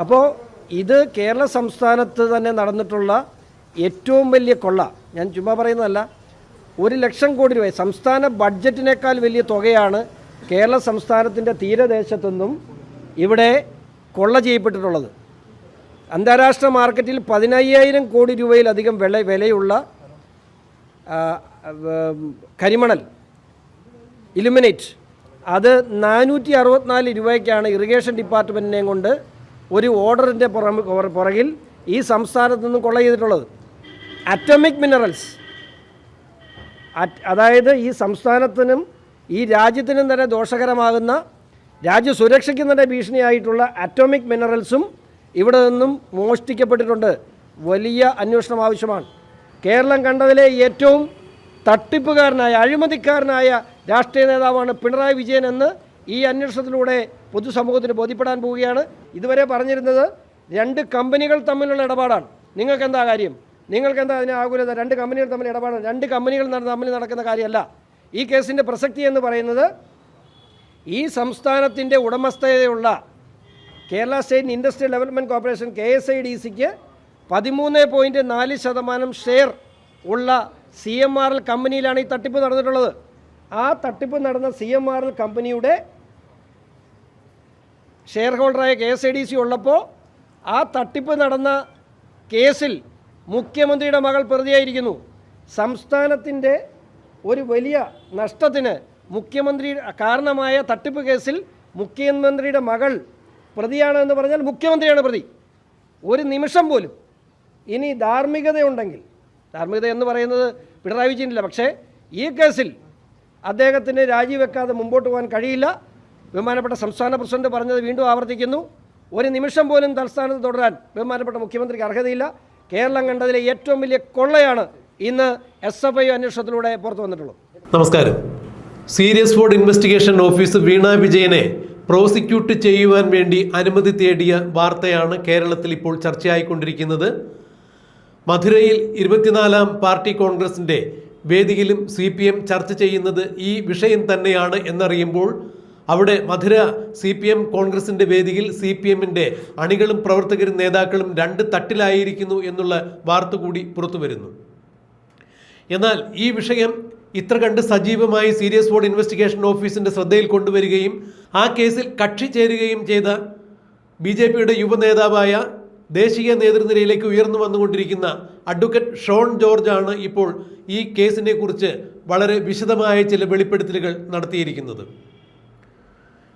അപ്പോൾ ഇത് കേരള സംസ്ഥാനത്ത് തന്നെ നടന്നിട്ടുള്ള ഏറ്റവും വലിയ കൊള്ള ഞാൻ ചുമ്മാ പറയുന്നതല്ല ഒരു ലക്ഷം കോടി രൂപ സംസ്ഥാന ബഡ്ജറ്റിനേക്കാൾ വലിയ തുകയാണ് കേരള സംസ്ഥാനത്തിന്റെ തീരദേശത്തുനിന്നും ഇവിടെ കൊള്ള ചെയ്യപ്പെട്ടിട്ടുള്ളത്. അന്താരാഷ്ട്ര മാർക്കറ്റിൽ പതിനയ്യായിരം കോടി രൂപയിലധികം വില വിലയുള്ള കരിമണൽ ഇലുമിനേറ്റ് അത് നാനൂറ്റി അറുപത്തിനാല് രൂപയ്ക്കാണ് ഇറിഗേഷൻ ഡിപ്പാർട്ട്മെന്റിനെയും കൊണ്ട് ഒരു ഓർഡറിന്റെ പുറകിൽ ഈ സംസ്ഥാനത്ത് നിന്നും കൊള്ള ചെയ്തിട്ടുള്ളത്. അറ്റോമിക് മിനറൽസ് അതായത് ഈ സംസ്ഥാനത്തിനും ഈ രാജ്യത്തിനും തന്നെ ദോഷകരമാകുന്ന രാജ്യ സുരക്ഷയ്ക്കും തന്നെ ഭീഷണിയായിട്ടുള്ള അറ്റോമിക് മിനറൽസും ഇവിടെ നിന്നും മോഷ്ടിക്കപ്പെട്ടിട്ടുണ്ട്. വലിയ അന്വേഷണം ആവശ്യമാണ്. കേരളം കണ്ടതിലെ ഏറ്റവും തട്ടിപ്പുകാരനായ അഴിമതിക്കാരനായ രാഷ്ട്രീയ നേതാവാണ് പിണറായി വിജയൻ എന്ന് ഈ അന്വേഷണത്തിലൂടെ പൊതുസമൂഹത്തിന് ബോധ്യപ്പെടാൻ പോവുകയാണ്. ഇതുവരെ പറഞ്ഞിരുന്നത് രണ്ട് കമ്പനികൾ തമ്മിലുള്ള ഇടപാടാണ്. നിങ്ങൾക്ക് എന്താ കാര്യം? നിങ്ങൾക്ക് എന്താ അതിന് ആകുലത? രണ്ട് കമ്പനികൾ തമ്മിൽ ഇടപാടാണ്. രണ്ട് കമ്പനികൾ തമ്മിൽ നടക്കുന്ന കാര്യമല്ല. ഈ കേസിന്റെ പ്രസക്തി എന്ന് പറയുന്നത് ഈ സംസ്ഥാനത്തിന്റെ ഉടമസ്ഥതയുള്ള Kerala state industrial development corporation K S I D സിക്ക് പതിമൂന്ന് പോയിന്റ് നാല് ശതമാനം ഷെയർ ഉള്ള സി എം ആർ എൽ കമ്പനിയിലാണ് ഈ തട്ടിപ്പ് നടന്നിട്ടുള്ളത്. ആ തട്ടിപ്പ് നടന്ന സി എം ആർ എൽ കമ്പനിയുടെ share ഹോൾഡറായ K S I D C ഉള്ളപ്പോൾ ആ തട്ടിപ്പ് നടന്ന കേസിൽ മുഖ്യമന്ത്രിയുടെ മകൾ പ്രതിയായിരിക്കുന്നു. സംസ്ഥാനത്തിന്റെ ഒരു വലിയ നഷ്ടത്തിന് മുഖ്യമന്ത്രി കാരണമായ തട്ടിപ്പ് കേസിൽ മുഖ്യമന്ത്രിയുടെ മകൾ പ്രതിയാണ് എന്ന് പറഞ്ഞാൽ മുഖ്യമന്ത്രിയാണ് പ്രതി. ഒരു നിമിഷം പോലും. ഇനി ധാർമ്മികതയുണ്ടെങ്കിൽ ധാർമ്മികത എന്ന് പറയുന്നത് പിണറായി വിജയനില്ല. പക്ഷേ ഈ കേസിൽ അദ്ദേഹത്തിന് രാജിവെക്കാതെ മുമ്പോട്ട് പോകാൻ കഴിയില്ല. ബഹുമാനപ്പെട്ട സംസ്ഥാന പ്രസിഡന്റ് പറഞ്ഞത് വീണ്ടും ആവർത്തിക്കുന്നു. ഒരു നിമിഷം പോലും തലസ്ഥാനത്ത് തുടരാൻ ബഹുമാനപ്പെട്ട മുഖ്യമന്ത്രിക്ക് അർഹതയില്ല. കേരളം കണ്ടതിലെ ഏറ്റവും വലിയ കൊള്ളയാണ് ഇന്ന് എസ് എഫ് ഐ അന്വേഷണത്തിലൂടെ പുറത്തു വന്നിട്ടുള്ളത്. നമസ്കാരം. Serious fraud investigation office Veena വിജയനെ പ്രോസിക്യൂട്ട് ചെയ്യുവാൻ വേണ്ടി അനുമതി തേടിയ വാർത്തയാണ് കേരളത്തിൽ ഇപ്പോൾ ചർച്ചയായിക്കൊണ്ടിരിക്കുന്നത്. മധുരയിൽ ഇരുപത്തിനാലാം പാർട്ടി കോൺഗ്രസിന്റെ വേദിയിലും സി ചർച്ച ചെയ്യുന്നത് ഈ വിഷയം തന്നെയാണ് എന്നറിയുമ്പോൾ അവിടെ മധുര സി പി എം കോൺഗ്രസിന്റെ വേദിയിൽ സി പി എമ്മിന്റെ അണികളും പ്രവർത്തകരും നേതാക്കളും രണ്ട് തട്ടിലായിരിക്കുന്നു എന്നുള്ള വാർത്ത കൂടി പുറത്തു വരുന്നു എന്നാൽ ഈ വിഷയം ഇത്ര കണ്ട് സജീവമായി സീരിയസ് ബോർഡ് ഇൻവെസ്റ്റിഗേഷൻ ഓഫീസിന്റെ ശ്രദ്ധയിൽ കൊണ്ടുവരികയും ആ കേസിൽ കക്ഷി ചേരുകയും ചെയ്ത ബി ജെ പിയുടെ യുവനേതാവായ ദേശീയ നേതൃനിരയിലേക്ക് ഉയർന്നു വന്നുകൊണ്ടിരിക്കുന്ന അഡ്വക്കേറ്റ് ഷോൺ ജോർജ് ആണ് ഇപ്പോൾ ഈ കേസിനെക്കുറിച്ച് വളരെ വിശദമായ ചില വെളിപ്പെടുത്തലുകൾ നടത്തിയിരിക്കുന്നത്.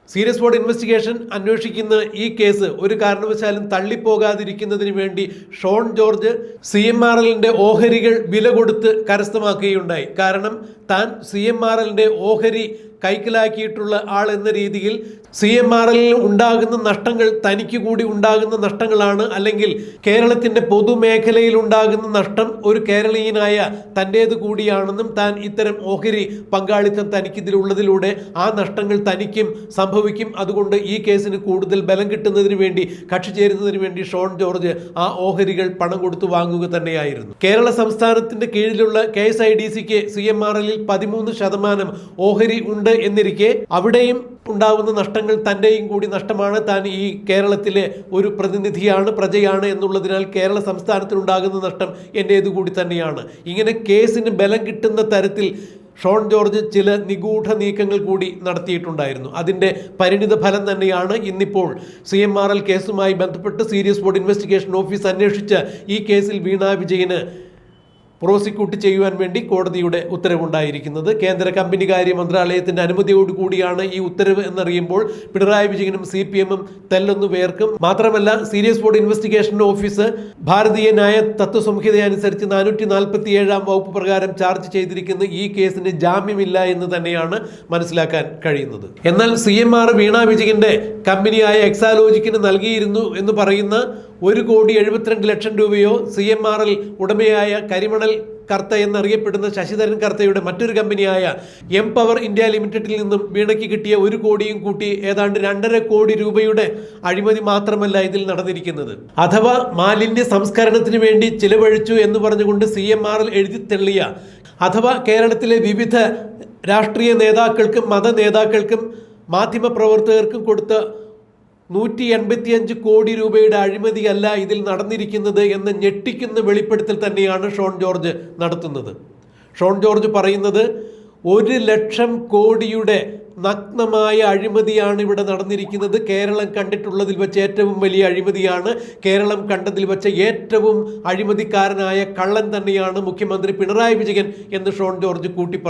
സീരിയസ് ബോർഡ് ഇൻവെസ്റ്റിഗേഷൻ അന്വേഷിക്കുന്ന ഈ കേസ് ഒരു കാരണവശാലും തള്ളിപ്പോകാതിരിക്കുന്നതിന് വേണ്ടി Shone George C M R എല്ലിന്റെ ഓഹരികൾ വില കൊടുത്ത് കരസ്ഥമാക്കുകയുണ്ടായി. കാരണം താൻ സി എം ആർ എല്ലിന്റെ ഓഹരി കൈക്കലാക്കിയിട്ടുള്ള ആൾ എന്ന രീതിയിൽ സി എം ആർ എല്ലിൽ ഉണ്ടാകുന്ന നഷ്ടങ്ങൾ തനിക്ക് കൂടി ഉണ്ടാകുന്ന നഷ്ടങ്ങളാണ്. അല്ലെങ്കിൽ കേരളത്തിന്റെ പൊതുമേഖലയിൽ ഉണ്ടാകുന്ന നഷ്ടം ഒരു കേരളീയനായ തന്റേത് കൂടിയാണെന്നും താൻ ഇത്തരം ഓഹരി പങ്കാളിത്തം തനിക്കിതിലുള്ളതിലൂടെ ആ നഷ്ടങ്ങൾ തനിക്കും സംഭവിക്കും. അതുകൊണ്ട് ഈ കേസിന് കൂടുതൽ ബലം കിട്ടുന്നതിന് വേണ്ടി കക്ഷി ചേരുന്നതിന് വേണ്ടി ഷോൺ ജോർജ് ആ ഓഹരികൾ പണം കൊടുത്തു വാങ്ങുക തന്നെയായിരുന്നു. കേരള സംസ്ഥാനത്തിന്റെ കീഴിലുള്ള കെ എസ് ഐ ഡി സിക്ക് സി എം ആർ എല്ലിൽ പതിമൂന്ന് ശതമാനം ഓഹരി ഉണ്ട് എന്നിരിക്കെ അവിടെയും ഉണ്ടാകുന്ന നഷ്ടങ്ങൾ തന്റെയും കൂടി നഷ്ടമാണ്. താൻ ഈ കേരളത്തിലെ ഒരു പ്രതിനിധിയാണ് പ്രജയാണ് എന്നുള്ളതിനാൽ കേരള സംസ്ഥാനത്തിനുണ്ടാകുന്ന നഷ്ടം എന്റേതു കൂടി തന്നെയാണ്. ഇങ്ങനെ കേസിന് ബലം കിട്ടുന്ന തരത്തിൽ ഷോൺ ജോർജ് ചില നിഗൂഢ നീക്കങ്ങൾ കൂടി നടത്തിയിട്ടുണ്ടായിരുന്നു. അതിന്റെ പരിണിത ഫലം തന്നെയാണ് ഇന്നിപ്പോൾ സി എം ആർ എൽ കേസുമായി ബന്ധപ്പെട്ട് സീരിയസ് ബോർഡ് ഇൻവെസ്റ്റിഗേഷൻ ഓഫീസ് അന്വേഷിച്ച ഈ കേസിൽ വീണ വിജയന് പ്രോസിക്യൂട്ട് ചെയ്യുവാൻ വേണ്ടി കോടതിയുടെ ഉത്തരവുണ്ടായിരിക്കുന്നത്. കേന്ദ്ര കമ്പനി കാര്യ മന്ത്രാലയത്തിന്റെ അനുമതിയോട് കൂടിയാണ് ഈ ഉത്തരവ് എന്നറിയുമ്പോൾ പിണറായി വിജയനും സി പി എമ്മും തെല്ലൊന്നു പേർക്കും മാത്രമല്ല സീരിയസ് ബോർഡ് ഇൻവെസ്റ്റിഗേഷൻ ഓഫീസ് ഭാരതീയ ന്യായ തത്വസംഹിത അനുസരിച്ച് നാനൂറ്റി നാൽപ്പത്തി ഏഴാം വകുപ്പ് പ്രകാരം ചാർജ് ചെയ്തിരിക്കുന്ന ഈ കേസിന് ജാമ്യമില്ല എന്ന് തന്നെയാണ് മനസ്സിലാക്കാൻ കഴിയുന്നത്. എന്നാൽ സി എം ആർ വീണ വിജയന്റെ കമ്പനിയായ എക്സാലോജിക്കിന് നൽകിയിരുന്നു എന്ന് പറയുന്ന ഒരു കോടി എഴുപത്തിരണ്ട് ലക്ഷം രൂപയോ സി എം ആർ എൽ ഉടമയായ കരിമണൽ കർത്ത എന്നറിയപ്പെടുന്ന ശശിധരൻ കർത്തയുടെ മറ്റൊരു കമ്പനിയായ എം പവർ ഇന്ത്യ ലിമിറ്റഡിൽ നിന്നും വീണയ്ക്ക് കിട്ടിയ ഒരു കോടിയും കൂട്ടി ഏതാണ്ട് രണ്ടര കോടി രൂപയുടെ അഴിമതി മാത്രമല്ല ഇതിൽ നടന്നിരിക്കുന്നത്. അഥവാ മാലിന്യ സംസ്കരണത്തിന് വേണ്ടി ചിലവഴിച്ചു എന്ന് പറഞ്ഞുകൊണ്ട് സി എം ആർ എൽ എഴുതി തള്ളിയ അഥവാ കേരളത്തിലെ വിവിധ രാഷ്ട്രീയ നേതാക്കൾക്കും മത നേതാക്കൾക്കും മാധ്യമ പ്രവർത്തകർക്കും കൊടുത്ത നൂറ്റി എൺപത്തിയഞ്ച് കോടി രൂപയുടെ അഴിമതിയല്ല ഇതിൽ നടന്നിരിക്കുന്നത് എന്ന് ഞെട്ടിക്കുന്ന വെളിപ്പെടുത്തൽ തന്നെയാണ് ഷോൺ ജോർജ് നടത്തുന്നത്. ഷോൺ ജോർജ് പറയുന്നത് ഒരു ലക്ഷം കോടിയുടെ നഗ്നമായ അഴിമതിയാണ് ഇവിടെ നടന്നിരിക്കുന്നത്. കേരളം കണ്ടിട്ടുള്ളതിൽ വെച്ച് ഏറ്റവും വലിയ അഴിമതിയാണ്. കേരളം കണ്ടതിൽ വെച്ച് ഏറ്റവും അഴിമതിക്കാരനായ കള്ളൻ തന്നെയാണ് മുഖ്യമന്ത്രി പിണറായി വിജയൻ എന്ന് ഷോൺ ജോർജ് കൂട്ടി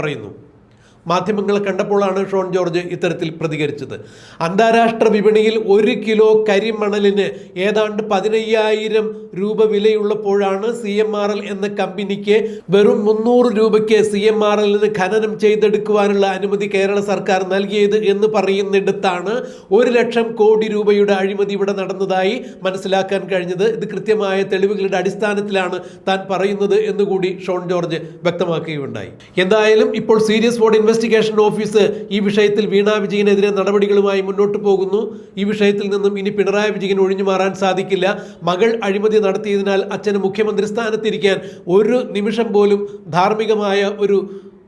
പറയുന്നു മാധ്യമങ്ങളെ കണ്ടപ്പോഴാണ് ഷോൺ ജോർജ് ഇത്തരത്തിൽ പ്രതികരിച്ചത്. അന്താരാഷ്ട്ര വിപണിയിൽ ഒരു കിലോ കരിമണലിന് ഏതാണ്ട് പതിനയ്യായിരം രൂപ വിലയുള്ളപ്പോഴാണ് സി എം ആർ എൽ എന്ന കമ്പനിക്ക് വെറും മുന്നൂറ് രൂപയ്ക്ക് സി എം ആർ എല്ലിന് ഖനനം ചെയ്തെടുക്കുവാനുള്ള അനുമതി കേരള സർക്കാർ നൽകിയത് എന്ന് പറയുന്നിടത്താണ് ഒരു ലക്ഷം കോടി രൂപയുടെ അഴിമതി ഇവിടെ നടന്നതായി മനസ്സിലാക്കാൻ കഴിഞ്ഞത്. ഇത് കൃത്യമായ തെളിവുകളുടെ അടിസ്ഥാനത്തിലാണ് താൻ പറയുന്നത് എന്നുകൂടി ഷോൺ ജോർജ് വ്യക്തമാക്കുകയുണ്ടായി. എന്തായാലും ഇപ്പോൾ സീരിയസ് ബോർഡ് ഇൻവെസ്റ്റിഗേഷൻ ഓഫീസ് ഈ വിഷയത്തിൽ വീണ വിജയനെതിരെ നടപടികളുമായി മുന്നോട്ട് പോകുന്നു. ഈ വിഷയത്തിൽ നിന്നും ഇനി പിണറായി വിജയൻ ഒഴിഞ്ഞു മാറാൻ സാധിക്കില്ല. മകൾ അഴിമതി നടത്തിയതിനാൽ അച്ഛന് മുഖ്യമന്ത്രി സ്ഥാനത്തിരിക്കാൻ ഒരു നിമിഷം പോലും ധാർമ്മികമായ ഒരു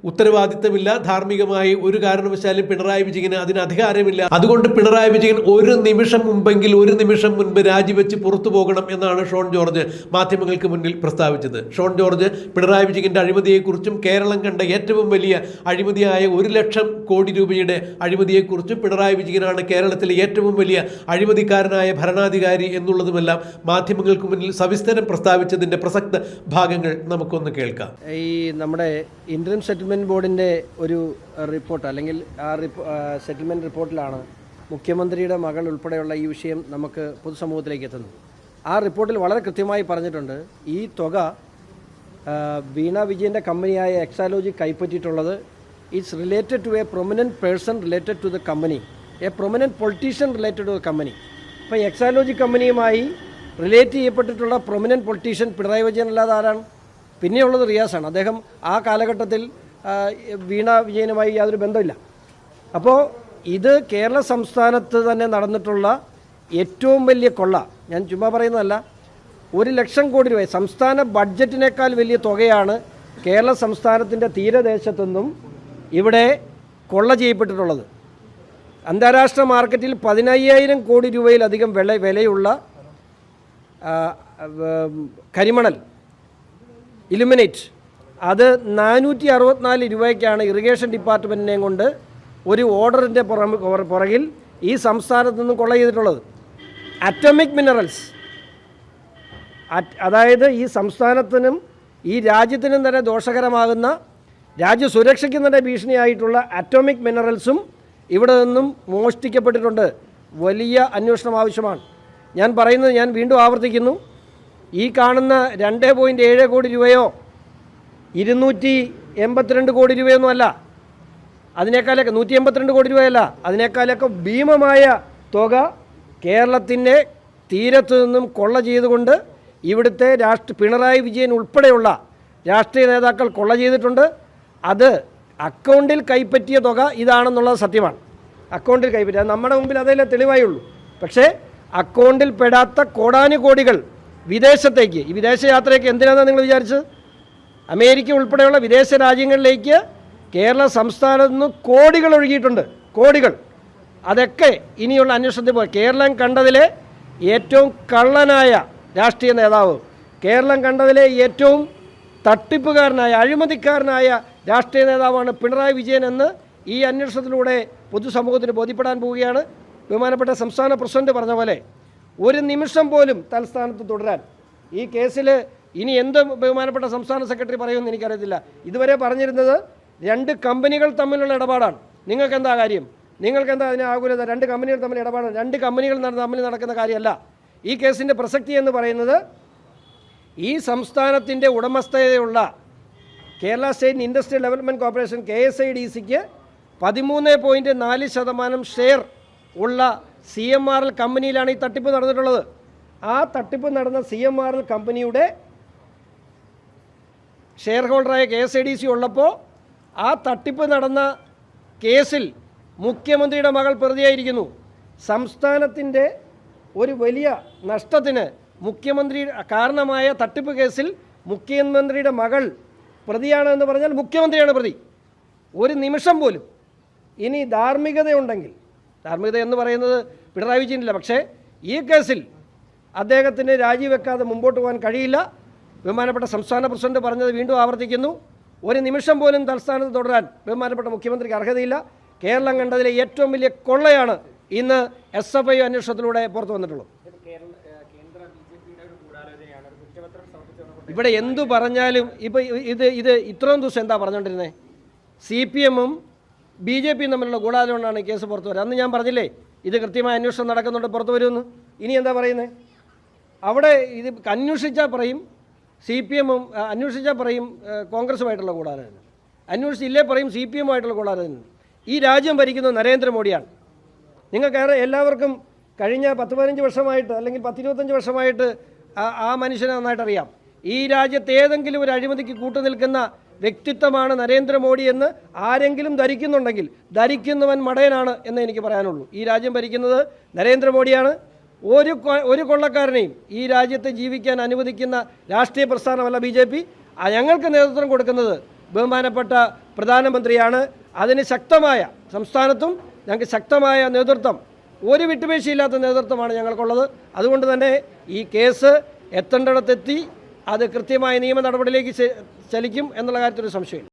ഉത്തരവാദിത്തമില്ല. ധാർമ്മികമായി ഒരു കാരണവശാലും പിണറായി വിജയന് അതിന് അധികാരമില്ല. അതുകൊണ്ട് പിണറായി വിജയൻ ഒരു നിമിഷം മുമ്പെങ്കിൽ ഒരു നിമിഷം മുൻപ് രാജിവെച്ച് പുറത്തു പോകണം എന്നാണ് ഷോൺ ജോർജ് മാധ്യമങ്ങൾക്ക് മുന്നിൽ പ്രസ്താവിച്ചത്. ഷോൺ ജോർജ് പിണറായി വിജയന്റെ അഴിമതിയെക്കുറിച്ചും കേരളം കണ്ട ഏറ്റവും വലിയ അഴിമതിയായ ഒരു ലക്ഷം കോടി രൂപയുടെ അഴിമതിയെക്കുറിച്ചും പിണറായി വിജയനാണ് കേരളത്തിലെ ഏറ്റവും വലിയ അഴിമതിക്കാരനായ ഭരണാധികാരി എന്നുള്ളതുമെല്ലാം മാധ്യമങ്ങൾക്ക് മുന്നിൽ സവിസ്തരം പ്രസ്താവിച്ചതിന്റെ പ്രസക്ത ഭാഗങ്ങൾ നമുക്കൊന്ന് കേൾക്കാം. ഈ നമ്മുടെ ഇന്ത്യൻ സെറ്റിൽമെന്റ് ബോർഡിന്റെ ഒരു റിപ്പോർട്ട് അല്ലെങ്കിൽ ആ റിപ്പോ സെറ്റിൽമെന്റ് റിപ്പോർട്ടിലാണ് മുഖ്യമന്ത്രിയുടെ മകൾ ഉൾപ്പെടെയുള്ള ഈ വിഷയം നമുക്ക് പൊതുസമൂഹത്തിലേക്ക് എത്തുന്നത്. ആ റിപ്പോർട്ടിൽ വളരെ കൃത്യമായി പറഞ്ഞിട്ടുണ്ട് ഈ തുക വീണ വിജയന്റെ കമ്പനിയായ Exalogic കൈപ്പറ്റിയിട്ടുള്ളത് it's related to a prominent person related to the company a prominent politician related to the company അപ്പോൾ എക്സാലോജി കമ്പനിയുമായി റിലേറ്റ് ചെയ്യപ്പെട്ടിട്ടുള്ള പ്രൊമിനന്റ് പൊളിറ്റീഷ്യൻ പിണറായി വിജയൻ അല്ലാതെ ആരാണ്? പിന്നെയുള്ളത് റിയാസാണ്. അദ്ദേഹം ആ കാലഘട്ടത്തിൽ വീണ വിജയനുമായി യാതൊരു ബന്ധമില്ല അപ്പോൾ ഇത് കേരള സംസ്ഥാനത്ത് തന്നെ നടന്നിട്ടുള്ള ഏറ്റവും വലിയ കൊള്ള ഞാൻ ചുമ്മാ പറയുന്നതല്ല ഒരു ലക്ഷം കോടി രൂപ സംസ്ഥാന ബഡ്ജറ്റിനേക്കാൾ വലിയ തുകയാണ് കേരള സംസ്ഥാനത്തിന്റെ തീരദേശത്തുനിന്നും ഇവിടെ കൊള്ള ചെയ്യപ്പെട്ടിട്ടുള്ളത്. അന്താരാഷ്ട്ര മാർക്കറ്റിൽ പതിനയ്യായിരം കോടി രൂപയിലധികം വില വിലയുള്ള കരിമണൽ ഇലുമിനേറ്റ് അത് നാനൂറ്റി അറുപത്തിനാല് രൂപയ്ക്കാണ് ഇറിഗേഷൻ ഡിപ്പാർട്ട്മെന്റിനെയും കൊണ്ട് ഒരു ഓർഡറിന്റെ പുറകിൽ ഈ സംസ്ഥാനത്ത് നിന്ന് കൊള്ള ചെയ്തിട്ടുള്ളത്. അറ്റോമിക് മിനറൽസ് അതായത് ഈ സംസ്ഥാനത്തിനും ഈ രാജ്യത്തിനും തന്നെ ദോഷകരമാകുന്ന രാജ്യ സുരക്ഷയ്ക്കും തന്നെ ഭീഷണിയായിട്ടുള്ള അറ്റോമിക് മിനറൽസും ഇവിടെ നിന്നും മോഷ്ടിക്കപ്പെട്ടിട്ടുണ്ട്. വലിയ അന്വേഷണം ആവശ്യമാണ്. ഞാൻ പറയുന്നത് ഞാൻ വീണ്ടും ആവർത്തിക്കുന്നു. ഈ കാണുന്ന രണ്ട് പോയിന്റ് ഏഴ് കോടി രൂപയോ ഇരുന്നൂറ്റി എൺപത്തിരണ്ട് കോടി രൂപയൊന്നും അല്ല. അതിനേക്കാളൊക്കെ നൂറ്റി എൺപത്തിരണ്ട് കോടി രൂപയല്ല. അതിനേക്കാളൊക്കെ ഭീമമായ തുക കേരളത്തിന്റെ തീരത്തു നിന്നും കൊള്ള ചെയ്തുകൊണ്ട് ഇവിടുത്തെ രാഷ്ട്ര പിണറായി വിജയൻ ഉൾപ്പെടെയുള്ള രാഷ്ട്രീയ നേതാക്കൾ കൊള്ള ചെയ്തിട്ടുണ്ട്. അത് അക്കൗണ്ടിൽ കൈപ്പറ്റിയ തുക ഇതാണെന്നുള്ളത് സത്യമാണ്. അക്കൗണ്ടിൽ കൈപ്പറ്റി നമ്മുടെ മുമ്പിൽ അതല്ലേ തെളിവായി ഉള്ളൂ പക്ഷേ അക്കൗണ്ടിൽ പെടാത്ത കോടാനുകോടികൾ വിദേശത്തേക്ക് ഈ വിദേശ യാത്രയൊക്കെ എന്തിനാണെന്ന് നിങ്ങൾ വിചാരിച്ചത്? അമേരിക്ക ഉൾപ്പെടെയുള്ള വിദേശ രാജ്യങ്ങളിലേക്ക് കേരള സംസ്ഥാനത്ത് നിന്ന് കോടികൾ ഒഴുകിയിട്ടുണ്ട്. കോടികൾ. അതൊക്കെ ഇനിയുള്ള അന്വേഷണത്തിൽ പോയി കേരളം കണ്ടതിലെ ഏറ്റവും കള്ളനായ രാഷ്ട്രീയ നേതാവ് കേരളം കണ്ടതിലെ ഏറ്റവും തട്ടിപ്പുകാരനായ അഴിമതിക്കാരനായ രാഷ്ട്രീയ നേതാവാണ് പിണറായി വിജയൻ എന്ന് ഈ അന്വേഷണത്തിലൂടെ പൊതുസമൂഹത്തിന് ബോധ്യപ്പെടാൻ പോവുകയാണ്. ബഹുമാനപ്പെട്ട സംസ്ഥാന പ്രസിഡന്റ് പറഞ്ഞ പോലെ ഒരു നിമിഷം പോലും തൽസ്ഥാനത്ത് തുടരാൻ ഈ കേസിൽ ഇനി എന്ത് ബഹുമാനപ്പെട്ട സംസ്ഥാന സെക്രട്ടറി പറയുമെന്ന് എനിക്കറിയത്തില്ല. ഇതുവരെ പറഞ്ഞിരുന്നത് രണ്ട് കമ്പനികൾ തമ്മിലുള്ള ഇടപാടാണ്. നിങ്ങൾക്ക് എന്താ കാര്യം? നിങ്ങൾക്ക് എന്താ അതിന് ആകുലത? രണ്ട് കമ്പനികൾ തമ്മിൽ ഇടപാടാണ്. രണ്ട് കമ്പനികൾ തമ്മിൽ നടക്കുന്ന കാര്യമല്ല. ഈ കേസിന്റെ പ്രസക്തി എന്ന് പറയുന്നത് ഈ സംസ്ഥാനത്തിന്റെ ഉടമസ്ഥതയുള്ള Kerala state industrial development corporation K S I D സിക്ക് പതിമൂന്ന് പോയിന്റ് നാല് ശതമാനം ഷെയർ ഉള്ള സി എം ആർ എൽ കമ്പനിയിലാണ് ഈ തട്ടിപ്പ് നടന്നിട്ടുള്ളത്. ആ തട്ടിപ്പ് നടന്ന സി എം ആർ എൽ കമ്പനിയുടെ share ഹോൾഡറായ K S I D C ഉള്ളപ്പോൾ ആ തട്ടിപ്പ് നടന്ന കേസിൽ മുഖ്യമന്ത്രിയുടെ മകൾ പ്രതിയായിരിക്കുന്നു. സംസ്ഥാനത്തിന്റെ ഒരു വലിയ നഷ്ടത്തിന് മുഖ്യമന്ത്രി കാരണമായ തട്ടിപ്പ് കേസിൽ മുഖ്യമന്ത്രിയുടെ മകൾ പ്രതിയാണെന്ന് പറഞ്ഞാൽ മുഖ്യമന്ത്രിയാണ് പ്രതി. ഒരു നിമിഷം പോലും. ഇനി ധാർമ്മികതയുണ്ടെങ്കിൽ ധാർമ്മികത എന്ന് പറയുന്നത് പിണറായി വിജയനില്ല പക്ഷേ ഈ കേസിൽ അദ്ദേഹത്തിന് രാജിവെക്കാതെ മുമ്പോട്ട് പോകാൻ കഴിയില്ല. ബഹുമാനപ്പെട്ട സംസ്ഥാന പ്രസിഡന്റ് പറഞ്ഞത് വീണ്ടും ആവർത്തിക്കുന്നു. ഒരു നിമിഷം പോലും തലസ്ഥാനത്ത് തുടരാൻ ബഹുമാനപ്പെട്ട മുഖ്യമന്ത്രിക്ക് അർഹതയില്ല. കേരളം കണ്ടതിലെ ഏറ്റവും വലിയ കൊള്ളയാണ് ഇന്ന് എസ് എഫ് ഐ അന്വേഷണത്തിലൂടെ പുറത്തു വന്നിട്ടുള്ളത്. ഇവിടെ എന്തു പറഞ്ഞാലും ഇപ്പോൾ ഇത് ഇത് ഇത്രയും ദിവസം എന്താ പറഞ്ഞുകൊണ്ടിരുന്നത് സി പി എമ്മും ബി ജെ പിയും തമ്മിലുള്ള ഗൂഢാലോചനയാണ് കേസ് പുറത്തു വരുന്നത് അന്ന് ഞാൻ പറഞ്ഞില്ലേ ഇത് കൃത്യമായ അന്വേഷണം നടക്കുന്നുണ്ട് പുറത്തു വരുമെന്ന്. ഇനി എന്താ പറയുന്നത് അവിടെ ഇത് അന്വേഷിച്ചാൽ പറയും സി പി എമ്മും അന്വേഷിച്ചാൽ പറയും കോൺഗ്രസുമായിട്ടുള്ള ഗൂഢാലോചന അന്വേഷിച്ചില്ലേ പറയും സി പി എമ്മുമായിട്ടുള്ള ഗൂഢാലോചന ഈ രാജ്യം ഭരിക്കുന്നത് നരേന്ദ്രമോദിയാണ്. നിങ്ങൾക്ക് എല്ലാവർക്കും കഴിഞ്ഞ പത്ത് പതിനഞ്ച് വർഷമായിട്ട് അല്ലെങ്കിൽ പത്തിരുപത്തഞ്ച് വർഷമായിട്ട് ആ മനുഷ്യനെ നന്നായിട്ട് അറിയാം ഈ രാജ്യത്ത് ഏതെങ്കിലും ഒരു അഴിമതിക്ക് കൂട്ടുനിൽക്കുന്ന വ്യക്തിത്വമാണ് നരേന്ദ്രമോദി എന്ന് ആരെങ്കിലും ധരിക്കുന്നുണ്ടെങ്കിൽ ധരിക്കുന്നവൻ മടയനാണ് എന്ന് എനിക്ക് പറയാനുള്ളൂ. ഈ രാജ്യം ഭരിക്കുന്നത് നരേന്ദ്രമോദിയാണ്. ഒരു ഒരു കൊള്ളക്കാരനെയും ഈ രാജ്യത്ത് ജീവിക്കാൻ അനുവദിക്കുന്ന രാഷ്ട്രീയ പ്രസ്ഥാനമല്ല ബി ജെ പി. ഞങ്ങൾക്ക് നേതൃത്വം കൊടുക്കുന്നത് ബഹുമാനപ്പെട്ട പ്രധാനമന്ത്രിയാണ്. അതിന് ശക്തമായ സംസ്ഥാനത്തും ഞങ്ങൾക്ക് ശക്തമായ നേതൃത്വം ഒരു വിട്ടുവീഴ്ചയില്ലാത്ത നേതൃത്വമാണ് ഞങ്ങൾക്കുള്ളത്. അതുകൊണ്ട് തന്നെ ഈ കേസ് എത്തേണ്ടിടത്തെത്തി അത് കൃത്യമായ നിയമ നടപടിയിലേക്ക് ചലിക്കും എന്നുള്ള കാര്യത്തിൽ ഒരു സംശയമില്ല.